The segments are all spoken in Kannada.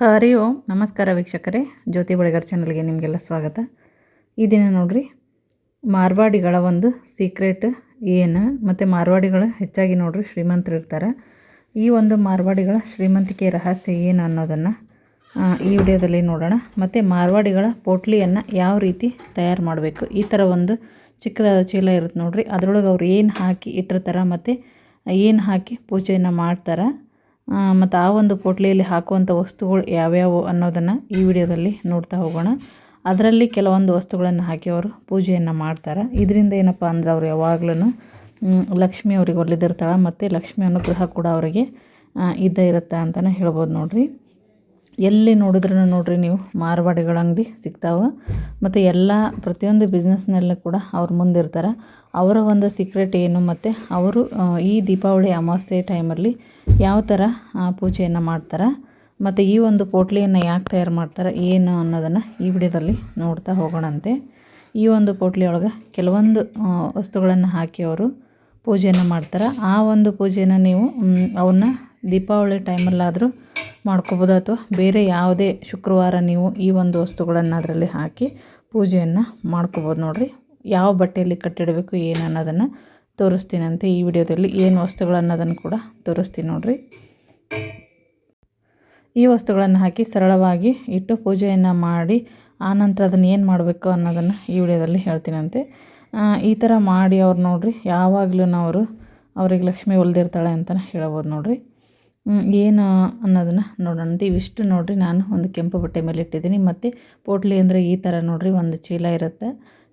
ಹರಿ ಓಂ. ನಮಸ್ಕಾರ ವೀಕ್ಷಕರೇ. ಜ್ಯೋತಿ ಬಳಿಗಾರ್ ಚಾನಲ್ಗೆ ನಿಮಗೆಲ್ಲ ಸ್ವಾಗತ. ಈ ದಿನ ನೋಡಿರಿ, ಮಾರ್ವಾಡಿಗಳ ಒಂದು ಸೀಕ್ರೆಟ್ ಏನು ಮತ್ತು ಮಾರ್ವಾಡಿಗಳು ಹೆಚ್ಚಾಗಿ ನೋಡ್ರಿ ಶ್ರೀಮಂತರು ಇರ್ತಾರೆ. ಈ ಒಂದು ಮಾರ್ವಾಡಿಗಳ ಶ್ರೀಮಂತಿಕೆ ರಹಸ್ಯ ಏನು ಅನ್ನೋದನ್ನು ಈ ವಿಡಿಯೋದಲ್ಲಿ ನೋಡೋಣ. ಮತ್ತು ಮಾರ್ವಾಡಿಗಳ ಪೋಟ್ಲಿಯನ್ನು ಯಾವ ರೀತಿ ತಯಾರು ಮಾಡಬೇಕು? ಈ ಥರ ಒಂದು ಚಿಕ್ಕದಾದ ಚೀಲ ಇರುತ್ತೆ ನೋಡ್ರಿ. ಅದರೊಳಗೆ ಅವ್ರು ಏನು ಹಾಕಿ ಇಟ್ಟಿರ್ತಾರೆ ಮತ್ತು ಏನು ಹಾಕಿ ಪೂಜೆಯನ್ನು ಮಾಡ್ತಾರೆ. ಮತ್ತು ಆ ಒಂದು ಪೋಟ್ಲಿಯಲ್ಲಿ ಹಾಕುವಂಥ ವಸ್ತುಗಳು ಯಾವ್ಯಾವು ಅನ್ನೋದನ್ನು ಈ ವಿಡಿಯೋದಲ್ಲಿ ನೋಡ್ತಾ ಹೋಗೋಣ. ಅದರಲ್ಲಿ ಕೆಲವೊಂದು ವಸ್ತುಗಳನ್ನು ಹಾಕಿ ಅವರು ಪೂಜೆಯನ್ನು ಮಾಡ್ತಾರೆ. ಇದರಿಂದ ಏನಪ್ಪ ಅಂದ್ರೆ ಅವ್ರು ಯಾವಾಗಲೂ ಲಕ್ಷ್ಮಿ ಅವರಿಗೆ ಒಲ್ಲಿದಿರ್ತಾಳೆ ಮತ್ತು ಲಕ್ಷ್ಮಿ ಅನುಗ್ರಹ ಕೂಡ ಅವರಿಗೆ ಇದ್ದೇ ಇರುತ್ತೆ ಅಂತಲೇ ಹೇಳ್ಬೋದು ನೋಡ್ರಿ. ಎಲ್ಲಿ ನೋಡಿದ್ರೂ ನೋಡಿರಿ ನೀವು ಮಾರ್ವಾಡಿಗಳ ಅಂಗಡಿ ಸಿಗ್ತಾವೆ. ಮತ್ತು ಎಲ್ಲ ಪ್ರತಿಯೊಂದು ಬಿಸ್ನೆಸ್ನಲ್ಲೂ ಕೂಡ ಅವ್ರು ಮುಂದಿರ್ತಾರೆ ಅವರ ಒಂದು ಸೀಕ್ರೆಟ್ ಏನು ಮತ್ತು ಅವರು ಈ ದೀಪಾವಳಿ ಅಮಾವಾಸ್ಯೆ ಟೈಮಲ್ಲಿ ಯಾವ ಥರ ಪೂಜೆಯನ್ನು ಮಾಡ್ತಾರೆ. ಮತ್ತು ಈ ಒಂದು ಪೋಟ್ಲಿಯನ್ನು ಯಾಕೆ ತಯಾರು ಮಾಡ್ತಾರೆ, ಏನು ಅನ್ನೋದನ್ನು ಈ ವಿಡಿಯೋದಲ್ಲಿ ನೋಡ್ತಾ ಹೋಗೋಣಂತೆ. ಈ ಒಂದು ಪೋಟ್ಲಿ ಒಳಗೆ ಕೆಲವೊಂದು ವಸ್ತುಗಳನ್ನು ಹಾಕಿ ಅವರು ಪೂಜೆಯನ್ನು ಮಾಡ್ತಾರೆ. ಆ ಒಂದು ಪೂಜೆನ ನೀವು ಅವನ್ನ ದೀಪಾವಳಿ ಟೈಮಲ್ಲಾದರೂ ಮಾಡ್ಕೋಬೋದು ಅಥವಾ ಬೇರೆ ಯಾವುದೇ ಶುಕ್ರವಾರ ನೀವು ಈ ಒಂದು ವಸ್ತುಗಳನ್ನು ಅದರಲ್ಲಿ ಹಾಕಿ ಪೂಜೆಯನ್ನು ಮಾಡ್ಕೋಬೋದು ನೋಡಿರಿ. ಯಾವ ಬಟ್ಟೆಯಲ್ಲಿ ಕಟ್ಟಿಡಬೇಕು ಏನು ಅನ್ನೋದನ್ನು ತೋರಿಸ್ತೀನಂತೆ ಈ ವಿಡಿಯೋದಲ್ಲಿ. ಏನು ವಸ್ತುಗಳು ಅನ್ನೋದನ್ನು ಕೂಡ ತೋರಿಸ್ತೀನಿ ನೋಡಿರಿ. ಈ ವಸ್ತುಗಳನ್ನು ಹಾಕಿ ಸರಳವಾಗಿ ಇಟ್ಟು ಪೂಜೆಯನ್ನು ಮಾಡಿ ಆನಂತರ ಅದನ್ನು ಏನು ಮಾಡಬೇಕು ಅನ್ನೋದನ್ನು ಈ ವಿಡಿಯೋದಲ್ಲಿ ಹೇಳ್ತೀನಂತೆ. ಈ ಥರ ಮಾಡಿ ಅವ್ರು ನೋಡಿರಿ. ಯಾವಾಗಲೂ ಅವರು, ಅವ್ರಿಗೆ ಲಕ್ಷ್ಮಿ ಒಲ್ದಿರ್ತಾಳೆ ಅಂತಲೇ ಹೇಳ್ಬೋದು ನೋಡ್ರಿ. ಏನು ಅನ್ನೋದನ್ನು ನೋಡೋಣ. ಇವಿಷ್ಟು ನೋಡಿರಿ, ನಾನು ಒಂದು ಕೆಂಪು ಬಟ್ಟೆ ಮೇಲೆ ಇಟ್ಟಿದ್ದೀನಿ. ಮತ್ತು ಪೋಟ್ಲಿ ಅಂದರೆ ಈ ಥರ ನೋಡಿರಿ, ಒಂದು ಚೀಲ ಇರುತ್ತೆ.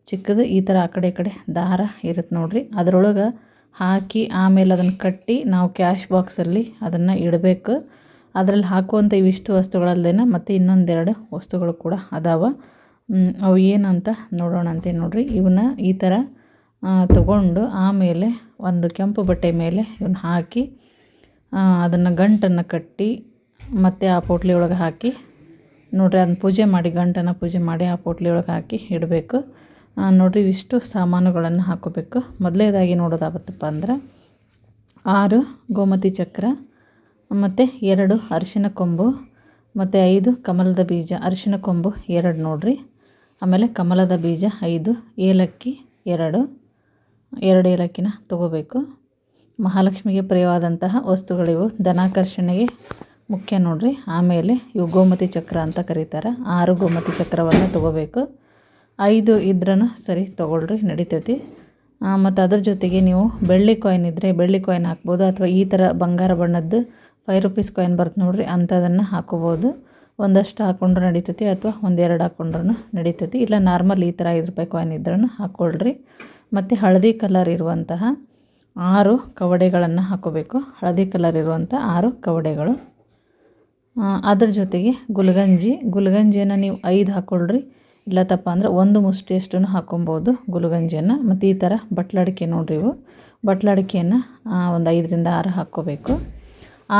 ಚಿಕ್ಕದು, ಈ ಥರ ಆ ಕಡೆ ಕಡೆ ದಾರ ಇರುತ್ತೆ ನೋಡಿರಿ. ಅದರೊಳಗೆ ಹಾಕಿ ಆಮೇಲೆ ಅದನ್ನು ಕಟ್ಟಿ ನಾವು ಕ್ಯಾಶ್ ಬಾಕ್ಸಲ್ಲಿ ಅದನ್ನು ಇಡಬೇಕು. ಅದರಲ್ಲಿ ಹಾಕುವಂಥ ಇವಿಷ್ಟು ವಸ್ತುಗಳಲ್ದೇನೆ ಮತ್ತು ಇನ್ನೊಂದೆರಡು ವಸ್ತುಗಳು ಕೂಡ ಅದಾವ. ಅವು ಏನಂತ ನೋಡೋಣ ಅಂತ ನೋಡಿರಿ. ಇವನ್ನ ಈ ಥರ ತಗೊಂಡು ಆಮೇಲೆ ಒಂದು ಕೆಂಪು ಬಟ್ಟೆ ಮೇಲೆ ಇವನ್ನ ಹಾಕಿ ಅದನ್ನು ಗಂಟನ್ನು ಕಟ್ಟಿ ಮತ್ತು ಆ ಪೋಟ್ಲಿ ಒಳಗೆ ಹಾಕಿ, ನೋಡಿರಿ ಅದನ್ನ ಪೂಜೆ ಮಾಡಿ, ಗಂಟನ್ನು ಪೂಜೆ ಮಾಡಿ ಆ ಪೋಟ್ಲಿ ಒಳಗೆ ಹಾಕಿ ಇಡಬೇಕು. ನೋಡಿರಿ ಇವಿಷ್ಟು ಸಾಮಾನುಗಳನ್ನು ಹಾಕೋಬೇಕು. ಮೊದಲನೇದಾಗಿ ನೋಡೋದಾಗುತ್ತಪ್ಪ ಅಂದ್ರೆ ಆರು ಗೋಮತಿ ಚಕ್ರ, ಮತ್ತು ಎರಡು ಅರಿಶಿನ ಕೊಂಬು, ಮತ್ತು ಐದು ಕಮಲದ ಬೀಜ, ಅರಿಶಿನ ಕೊಂಬು ಎರಡು ನೋಡಿರಿ. ಆಮೇಲೆ ಕಮಲದ ಬೀಜ ಐದು, ಏಲಕ್ಕಿ ಎರಡು ಎರಡು ಏಲಕ್ಕಿನ ತಗೋಬೇಕು. ಮಹಾಲಕ್ಷ್ಮಿಗೆ ಪ್ರಿಯವಾದಂತಹ ವಸ್ತುಗಳಿವು. ಧನಾಕರ್ಷಣೆಗೆ ಮುಖ್ಯ ನೋಡ್ರಿ. ಆಮೇಲೆ ಇವು ಗೋಮತಿ ಚಕ್ರ ಅಂತ ಕರೀತಾರೆ. ಆರು ಗೋಮತಿ ಚಕ್ರವನ್ನು ತಗೋಬೇಕು. ಐದು ಇದ್ರೂ ಸರಿ ತೊಗೊಳ್ರಿ, ನಡಿತೈತಿ. ಮತ್ತು ಅದ್ರ ಜೊತೆಗೆ ನೀವು ಬೆಳ್ಳಿ ಕಾಯಿನ್ ಇದ್ದರೆ ಬೆಳ್ಳಿ ಕಾಯಿನ್ ಹಾಕ್ಬೋದು. ಅಥವಾ ಈ ಥರ ಬಂಗಾರ ಬಣ್ಣದ್ದು ಫೈವ್ ರುಪೀಸ್ ಕಾಯಿನ್ ಬರುತ್ತೆ ನೋಡ್ರಿ ಅಂಥದನ್ನು ಹಾಕೋಬೋದು. ಒಂದಷ್ಟು ಹಾಕ್ಕೊಂಡ್ರೆ ನಡೀತೈತಿ ಅಥವಾ ಒಂದೆರಡು ಹಾಕ್ಕೊಂಡ್ರೂ ನಡೀತೈತಿ. ಇಲ್ಲ ನಾರ್ಮಲ್ ಈ ಥರ ಐದು ರೂಪಾಯಿ ಕಾಯಿನ್ ಇದ್ರೂ ಹಾಕ್ಕೊಳ್ರಿ ಮತ್ತು ಹಳದಿ ಕಲರ್ ಇರುವಂತಹ ಆರು ಕವಡೆಗಳನ್ನು ಹಾಕೋಬೇಕು. ಹಳದಿ ಕಲರ್ ಇರುವಂಥ ಆರು ಕವಡೆಗಳು. ಅದ್ರ ಜೊತೆಗೆ ಗುಲ್ಗಂಜಿ. ಗುಲ್ಗಂಜಿಯನ್ನು ನೀವು ಐದು ಹಾಕ್ಕೊಳ್ರಿ ಇಲ್ಲ ತಪ್ಪ ಅಂದ್ರೆ ಒಂದು ಮುಷ್ಟಿಯಷ್ಟು ಹಾಕ್ಕೊಬೋದು ಗುಲ್ಗಂಜಿಯನ್ನು. ಮತ್ತು ಈ ಥರ ಬಟ್ಲಡಿಕೆ ನೋಡ್ರಿ ಇವು. ಬಟ್ಲಡಿಕೆಯನ್ನು ಒಂದು ಐದರಿಂದ ಆರು ಹಾಕ್ಕೋಬೇಕು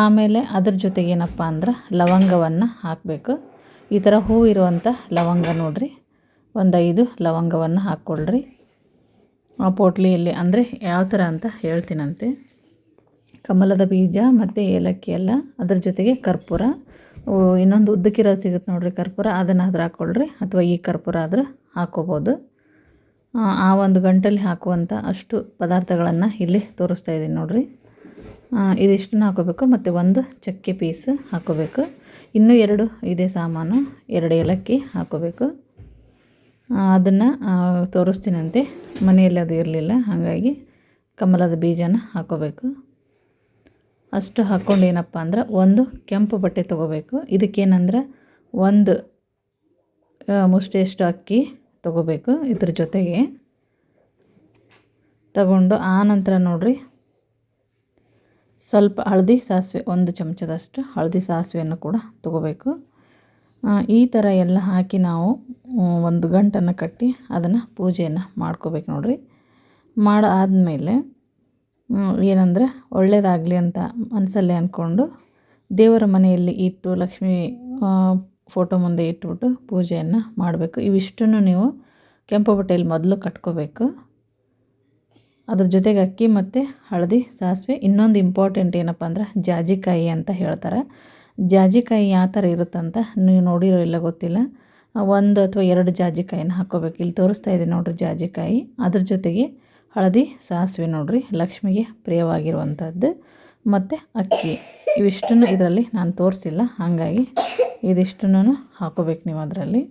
ಆಮೇಲೆ ಅದ್ರ ಜೊತೆಗೆ ಏನಪ್ಪ ಅಂದ್ರೆ ಲವಂಗವನ್ನು ಹಾಕಬೇಕು. ಈ ಥರ ಹೂ ಇರುವಂಥ ಲವಂಗ ನೋಡ್ರಿ. ಒಂದು ಐದು ಲವಂಗವನ್ನು ಹಾಕ್ಕೊಳ್ರಿ ಆ ಪೋಟ್ಲಿಯಲ್ಲಿ ಅಂದರೆ ಯಾವ ಥರ ಅಂತ ಹೇಳ್ತೀನಂತೆ. ಕಮಲದ ಬೀಜ ಮತ್ತು ಏಲಕ್ಕಿ ಎಲ್ಲ ಅದ್ರ ಜೊತೆಗೆ ಕರ್ಪೂರ. ಇನ್ನೊಂದು ಉದ್ದಕ್ಕಿರೋದು ಸಿಗುತ್ತೆ ನೋಡಿರಿ ಕರ್ಪೂರ ಅದನ್ನು ಅದ್ರ ಹಾಕ್ಕೊಳ್ರಿ ಅಥವಾ ಈ ಕರ್ಪೂರ ಆದ್ರೆ ಹಾಕ್ಕೋಬೋದು ಆ, ಒಂದು ಗಂಟಲ್ಲಿ ಹಾಕುವಂಥ ಅಷ್ಟು ಪದಾರ್ಥಗಳನ್ನು ಇಲ್ಲಿ ತೋರಿಸ್ತಾ ಇದ್ದೀನಿ ನೋಡಿರಿ. ಇದಿಷ್ಟನ್ನು ಹಾಕೋಬೇಕು ಮತ್ತು ಒಂದು ಚಕ್ಕೆ ಪೀಸ್ ಹಾಕೋಬೇಕು. ಇನ್ನೂ ಎರಡು ಇದೆ ಸಾಮಾನು ಎರಡು ಏಲಕ್ಕಿ ಹಾಕೋಬೇಕು. ಅದನ್ನು ತೋರಿಸ್ತೀನಂತೆ. ಮನೆಯಲ್ಲಿ ಅದು ಇರಲಿಲ್ಲ, ಹಾಗಾಗಿ ಕಮಲದ ಬೀಜನ ಹಾಕೋಬೇಕು. ಅಷ್ಟು ಹಾಕ್ಕೊಂಡು ಏನಪ್ಪ ಅಂದ್ರೆ, ಒಂದು ಕೆಂಪು ಬಟ್ಟೆ ತೊಗೋಬೇಕು. ಇದಕ್ಕೇನಂದ್ರೆ, ಒಂದು ಮುಷ್ಟಿಯಷ್ಟು ಅಕ್ಕಿ ತೊಗೋಬೇಕು ಇದ್ರ ಜೊತೆಗೆ. ತಗೊಂಡು ಆ ನಂತರ ನೋಡ್ರಿ. ಸ್ವಲ್ಪ ಹಳದಿ ಸಾಸಿವೆ, ಒಂದು ಚಮಚದಷ್ಟು ಹಳದಿ ಸಾಸಿವೆಯನ್ನು ಕೂಡ ತಗೋಬೇಕು. ಈ ಥರ ಎಲ್ಲ ಹಾಕಿ ನಾವು ಒಂದು ಗಂಟನ್ನು ಕಟ್ಟಿ ಅದನ್ನು ಪೂಜೆಯನ್ನು ಮಾಡ್ಕೋಬೇಕು ನೋಡಿರಿ. ಮಾಡಿ ಆದಮೇಲೆ ಏನಂದರೆ ಒಳ್ಳೆಯದಾಗಲಿ ಅಂತ ಮನಸಲ್ಲೇ ಅಂದ್ಕೊಂಡು ದೇವರ ಮನೆಯಲ್ಲಿ ಇಟ್ಟು, ಲಕ್ಷ್ಮಿ ಫೋಟೋ ಮುಂದೆ ಇಟ್ಬಿಟ್ಟು ಪೂಜೆಯನ್ನು ಮಾಡಬೇಕು. ಇವಿಷ್ಟನ್ನು ನೀವು ಕೆಂಪು ಬಟ್ಟೆಯಲ್ಲಿ ಮೊದಲು ಕಟ್ಕೋಬೇಕು. ಅದ್ರ ಜೊತೆಗೆ ಅಕ್ಕಿ ಮತ್ತು ಹಳದಿ, ಸಾಸಿವೆ. ಇನ್ನೊಂದು ಇಂಪಾರ್ಟೆಂಟ್ ಏನಪ್ಪ ಅಂದ್ರೆ ಜಾಜಿಕಾಯಿ ಅಂತ ಹೇಳ್ತಾರೆ. ಜಾಜಿಕಾಯಿ ಯಾವ ಥರ ಇರುತ್ತಂತ ನೀವು ನೋಡಿರೋ ಇಲ್ಲ ಗೊತ್ತಿಲ್ಲ. ಒಂದು ಅಥವಾ ಎರಡು ಜಾಜಿಕಾಯಿನ ಹಾಕೋಬೇಕು ಇಲ್ಲಿ ತೋರಿಸ್ತಾ ಇದೆ ನೋಡಿರಿ ಜಾಜಿಕಾಯಿ. ಅದ್ರ ಜೊತೆಗೆ ಹಳದಿ ಸಾಸಿವೆ ನೋಡಿರಿ. ಲಕ್ಷ್ಮಿಗೆ ಪ್ರಿಯವಾಗಿರುವಂಥದ್ದು ಮತ್ತು ಅಕ್ಕಿ. ಇವಿಷ್ಟನ್ನು ಇದರಲ್ಲಿ ನಾನು ತೋರಿಸಿಲ್ಲ. ಹಾಗಾಗಿ ಇದಿಷ್ಟನ್ನು ಹಾಕೋಬೇಕು ನೀವು ಅದರಲ್ಲಿ.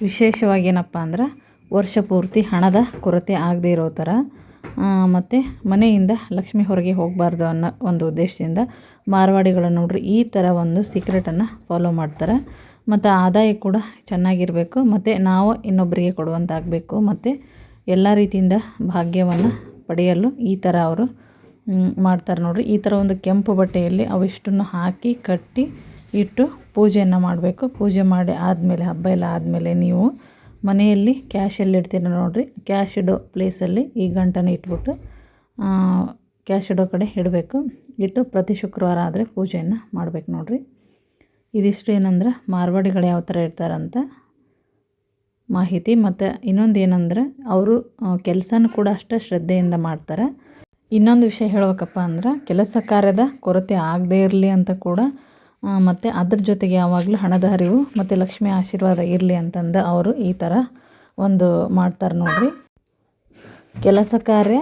ವಿಶೇಷವಾಗಿ ಏನಪ್ಪ ಅಂದ್ರೆ ವರ್ಷ ಪೂರ್ತಿ ಹಣದ ಕೊರತೆ ಆಗದೇ ಇರೋ ಥರ ಮತ್ತು ಮನೆಯಿಂದ ಲಕ್ಷ್ಮಿ ಹೊರಗೆ ಹೋಗಬಾರ್ದು ಅನ್ನೋ ಒಂದು ಉದ್ದೇಶದಿಂದ ಮಾರ್ವಾಡಿಗಳು ನೋಡ್ರಿ ಈ ಥರ ಒಂದು ಸೀಕ್ರೆಟನ್ನು ಫಾಲೋ ಮಾಡ್ತಾರೆ. ಮತ್ತು ಆದಾಯ ಕೂಡ ಚೆನ್ನಾಗಿರಬೇಕು, ಮತ್ತು ನಾವು ಇನ್ನೊಬ್ಬರಿಗೆ ಕೊಡುವಂತಾಗಬೇಕು, ಮತ್ತು ಎಲ್ಲ ರೀತಿಯಿಂದ ಭಾಗ್ಯವನ್ನು ಪಡೆಯಲು ಈ ಥರ ಅವರು ಮಾಡ್ತಾರೆ ನೋಡಿರಿ. ಈ ಥರ ಒಂದು ಕೆಂಪು ಬಟ್ಟೆಯಲ್ಲಿ ಅವಿಷ್ಟನ್ನು ಹಾಕಿ, ಕಟ್ಟಿ, ಇಟ್ಟು ಪೂಜೆಯನ್ನು ಮಾಡಬೇಕು. ಪೂಜೆ ಮಾಡಿ ಆದಮೇಲೆ, ಹಬ್ಬ ಎಲ್ಲ ಆದಮೇಲೆ ನೀವು ಮನೆಯಲ್ಲಿ ಕ್ಯಾಶ್ ಎಲ್ಲಿ ಇಡ್ತೀರ ನೋಡಿರಿ. ಕ್ಯಾಶ್ ಇಡೋ ಪ್ಲೇಸಲ್ಲಿ ಈ ಗಂಟನ್ನು ಇಟ್ಬಿಟ್ಟು ಕ್ಯಾಶ್ ಇಡೋ ಕಡೆ ಇಡಬೇಕು. ಇಟ್ಟು ಪ್ರತಿ ಶುಕ್ರವಾರ ಆದರೆ ಪೂಜೆಯನ್ನು ಮಾಡ್ಬೇಕು ನೋಡಿರಿ. ಇದಿಷ್ಟು ಏನಂದ್ರೆ ಮಾರ್ವಾಡಿಗಳು ಯಾವ ಥರ ಇರ್ತಾರಂತ ಮಾಹಿತಿ. ಮತ್ತು ಇನ್ನೊಂದು ಏನಂದ್ರೆ ಅವರು ಕೆಲಸನೂ ಕೂಡ ಅಷ್ಟೇ ಶ್ರದ್ಧೆಯಿಂದ ಮಾಡ್ತಾರೆ. ಇನ್ನೊಂದು ವಿಷಯ ಹೇಳ್ಬೇಕಪ್ಪ ಅಂದ್ರೆ ಕೆಲಸ ಕಾರ್ಯದ ಕೊರತೆ ಆಗದೇ ಇರಲಿ ಅಂತ ಕೂಡ ಮತ್ತು ಅದ್ರ ಜೊತೆಗೆ ಯಾವಾಗಲೂ ಹಣದ ಹರಿವು ಮತ್ತು ಲಕ್ಷ್ಮಿ ಆಶೀರ್ವಾದ ಇರಲಿ ಅಂತಂದು ಅವರು ಈ ಥರ ಒಂದು ಮಾಡ್ತಾರೆ ನೋಡಿರಿ. ಕೆಲಸ ಕಾರ್ಯ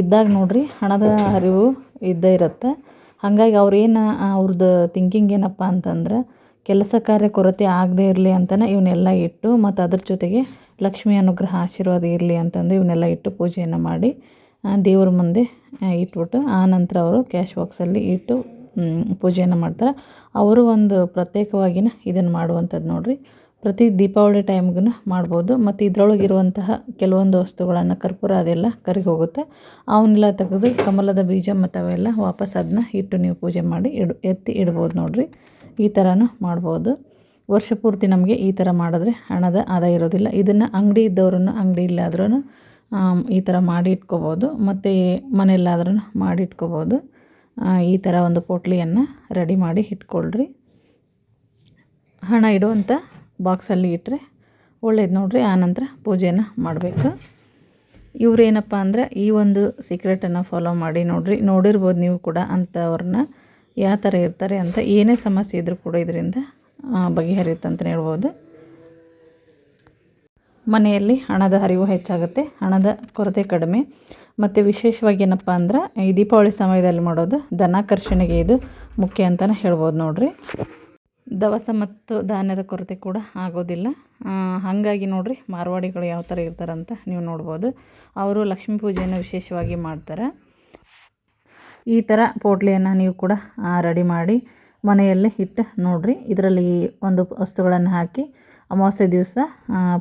ಇದ್ದಾಗ ನೋಡಿರಿ ಹಣದ ಹರಿವು ಇದ್ದೇ ಇರುತ್ತೆ. ಹಾಗಾಗಿ ಅವ್ರೇನು ಅವ್ರದ್ದು ಥಿಂಕಿಂಗ್ ಏನಪ್ಪ ಅಂತಂದ್ರೆ, ಕೆಲಸ ಕಾರ್ಯ ಕೊರತೆ ಆಗದೇ ಇರಲಿ ಅಂತಲೇ ಇವನ್ನೆಲ್ಲ ಇಟ್ಟು, ಮತ್ತು ಅದ್ರ ಜೊತೆಗೆ ಲಕ್ಷ್ಮಿ ಅನುಗ್ರಹ ಆಶೀರ್ವಾದ ಇರಲಿ ಅಂತಂದು ಇವನ್ನೆಲ್ಲ ಇಟ್ಟು ಪೂಜೆಯನ್ನು ಮಾಡಿ ದೇವ್ರ ಮುಂದೆ ಇಟ್ಬಿಟ್ಟು, ಆ ನಂತರ ಅವರು ಕ್ಯಾಶ್ ಬಾಕ್ಸಲ್ಲಿ ಇಟ್ಟು ಪೂಜೆಯನ್ನು ಮಾಡ್ತಾರೆ. ಅವರು ಒಂದು ಪ್ರತ್ಯೇಕವಾಗಿನ ಇದನ್ನು ಮಾಡುವಂಥದ್ದು ನೋಡಿರಿ. ಪ್ರತಿ ದೀಪಾವಳಿ ಟೈಮ್ಗೂ ಮಾಡ್ಬೋದು. ಮತ್ತು ಇದ್ರೊಳಗಿರುವಂತಹ ಕೆಲವೊಂದು ವಸ್ತುಗಳನ್ನು ಕರ್ಪೂರ ಅದೆಲ್ಲ ಕರಗಿ ಹೋಗುತ್ತೆ. ಅವನ್ನೆಲ್ಲ ತೆಗೆದು ಕಮಲದ ಬೀಜ ಮತ್ತು ಅವೆಲ್ಲ ವಾಪಸ್ ಅದನ್ನ ಇಟ್ಟು ನೀವು ಪೂಜೆ ಮಾಡಿ ಇಡು, ಎತ್ತಿ ಇಡ್ಬೋದು ನೋಡಿರಿ. ಈ ಥರನೂ ಮಾಡ್ಬೋದು. ವರ್ಷ ಪೂರ್ತಿ ನಮಗೆ ಈ ಥರ ಮಾಡಿದ್ರೆ ಹಣದ ಆದಾಯ ಇರೋದಿಲ್ಲ. ಇದನ್ನು ಅಂಗಡಿ ಇದ್ದವ್ರೂ ಅಂಗಡಿ ಇಲ್ಲಾದ್ರೂ ಈ ಥರ ಮಾಡಿ ಇಟ್ಕೋಬೋದು. ಮತ್ತು ಮನೆಯಲ್ಲಾದ್ರೂ ಮಾಡಿ ಇಟ್ಕೋಬೋದು. ಈ ಥರ ಒಂದು ಪೋಟ್ಲಿಯನ್ನು ರೆಡಿ ಮಾಡಿ ಇಟ್ಕೊಳ್ರಿ. ಹಣ ಇಡುವಂಥ ಬಾಕ್ಸಲ್ಲಿ ಇಟ್ಟರೆ ಒಳ್ಳೇದು ನೋಡಿರಿ. ಆನಂತರ ಪೂಜೆನ ಮಾಡಬೇಕು. ಇವರೇನಪ್ಪ ಅಂದರೆ ಈ ಒಂದು ಸೀಕ್ರೆಟನ್ನು ಫಾಲೋ ಮಾಡಿ ನೋಡಿರಿ. ನೋಡಿರ್ಬೋದು ನೀವು ಕೂಡ ಅಂಥವ್ರನ್ನ ಯಾವ ಥರ ಇರ್ತಾರೆ ಅಂತ. ಏನೇ ಸಮಸ್ಯೆ ಇದ್ದರೂ ಕೂಡ ಇದರಿಂದ ಬಗೆಹರಿಯುತ್ತಂತ ಹೇಳ್ಬೋದು. ಮನೆಯಲ್ಲಿ ಹಣದ ಹರಿವು ಹೆಚ್ಚಾಗುತ್ತೆ, ಹಣದ ಕೊರತೆ ಕಡಿಮೆ. ಮತ್ತು ವಿಶೇಷವಾಗಿ ಏನಪ್ಪ ಅಂದ್ರೆ ಈ ದೀಪಾವಳಿ ಸಮಯದಲ್ಲಿ ಮಾಡೋದು ಧನಾಕರ್ಷಣೆಗೆ ಇದು ಮುಖ್ಯ ಅಂತಲೇ ಹೇಳ್ಬೋದು ನೋಡಿರಿ. ದವಸ ಮತ್ತು ಧಾನ್ಯದ ಕೊರತೆ ಕೂಡ ಆಗೋದಿಲ್ಲ. ಹಾಗಾಗಿ ನೋಡಿರಿ ಮಾರ್ವಾಡಿಗಳು ಯಾವ ಥರ ಇರ್ತಾರಂತ ನೀವು ನೋಡ್ಬೋದು. ಅವರು ಲಕ್ಷ್ಮೀ ಪೂಜೆಯನ್ನು ವಿಶೇಷವಾಗಿ ಮಾಡ್ತಾರೆ. ಈ ಥರ ಪೋಟ್ಲಿಯನ್ನು ನೀವು ಕೂಡ ರೆಡಿ ಮಾಡಿ ಮನೆಯಲ್ಲೇ ಇಟ್ಟು ನೋಡಿರಿ. ಇದರಲ್ಲಿ ಒಂದು ವಸ್ತುಗಳನ್ನು ಹಾಕಿ ಅಮಾವಾಸ್ಯೆ ದಿವಸ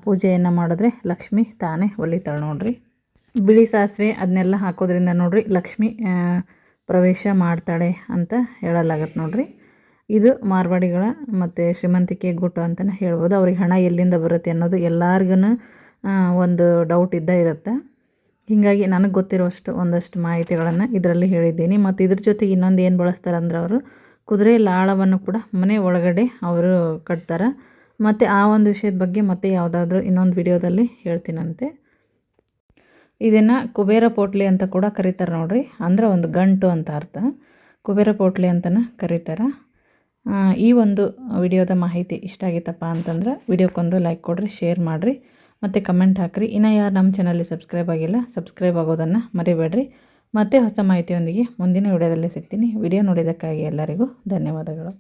ಪೂಜೆಯನ್ನು ಮಾಡಿದ್ರೆ ಲಕ್ಷ್ಮಿ ತಾನೇ ಒಲಿತಾಳೆ ನೋಡಿರಿ. ಬಿಳಿ ಸಾಸಿವೆ ಅದನ್ನೆಲ್ಲ ಹಾಕೋದ್ರಿಂದ ನೋಡಿರಿ ಲಕ್ಷ್ಮಿ ಪ್ರವೇಶ ಮಾಡ್ತಾಳೆ ಅಂತ ಹೇಳಲಾಗತ್ತೆ ನೋಡಿರಿ. ಇದು ಮಾರ್ವಾಡಿಗಳ ಮತ್ತು ಶ್ರೀಮಂತಿಕೆ ಗುಟ್ಟು ಅಂತಲೇ ಹೇಳ್ಬೋದು. ಅವ್ರಿಗೆ ಹಣ ಎಲ್ಲಿಂದ ಬರುತ್ತೆ ಅನ್ನೋದು ಎಲ್ಲಾರ್ಗು ಒಂದು ಡೌಟ್ ಇದ್ದೇ ಇರುತ್ತೆ. ಹೀಗಾಗಿ ನನಗೆ ಗೊತ್ತಿರೋಷ್ಟು ಒಂದಷ್ಟು ಮಾಹಿತಿಗಳನ್ನು ಇದರಲ್ಲಿ ಹೇಳಿದ್ದೀನಿ. ಮತ್ತು ಇದ್ರ ಜೊತೆಗೆ ಇನ್ನೊಂದು ಏನು ಬಳಸ್ತಾರೆ ಅಂದ್ರೆ ಅವರು ಕುದುರೆ ಲಾಳವನ್ನು ಕೂಡ ಮನೆ ಒಳಗಡೆ ಅವರು ಕಟ್ತಾರೆ. ಮತ್ತು ಆ ಒಂದು ವಿಷಯದ ಬಗ್ಗೆ ಮತ್ತೆ ಯಾವುದಾದ್ರೂ ಇನ್ನೊಂದು ವಿಡಿಯೋದಲ್ಲಿ ಹೇಳ್ತೀನಂತೆ. ಇದನ್ನು ಕುಬೇರ ಪೋಟ್ಲಿ ಅಂತ ಕೂಡ ಕರೀತಾರೆ ನೋಡಿರಿ. ಅಂದ್ರೆ ಒಂದು ಗಂಟು ಅಂತ ಅರ್ಥ. ಕುಬೇರ ಪೋಟ್ಲಿ ಅಂತಲೇ ಕರೀತಾರೆ. ಈ ಒಂದು ವಿಡಿಯೋದ ಮಾಹಿತಿ ಇಷ್ಟ ಆಗಿತ್ತಪ್ಪ ಅಂತಂದ್ರೆ ವಿಡಿಯೋಕ್ಕೊಂದು ಲೈಕ್ ಕೊಡಿರಿ ಶೇರ್ ಮಾಡಿರಿ, ಮತ್ತು ಕಮೆಂಟ್ ಹಾಕಿರಿ. ಇನ್ನು ಯಾರು ನಮ್ಮ ಚಾನಲ್ಲಿ ಸಬ್ಸ್ಕ್ರೈಬ್ ಆಗಿಲ್ಲ ಸಬ್ಸ್ಕ್ರೈಬ್ ಆಗೋದನ್ನು ಮರಿಬೇಡ್ರಿ. ಮತ್ತೆ ಹೊಸ ಮಾಹಿತಿಯೊಂದಿಗೆ ಮುಂದಿನ ವಿಡಿಯೋದಲ್ಲಿ ಸಿಗ್ತೀನಿ. ವಿಡಿಯೋ ನೋಡಿದ್ದಕ್ಕಾಗಿ ಎಲ್ಲರಿಗೂ ಧನ್ಯವಾದಗಳು.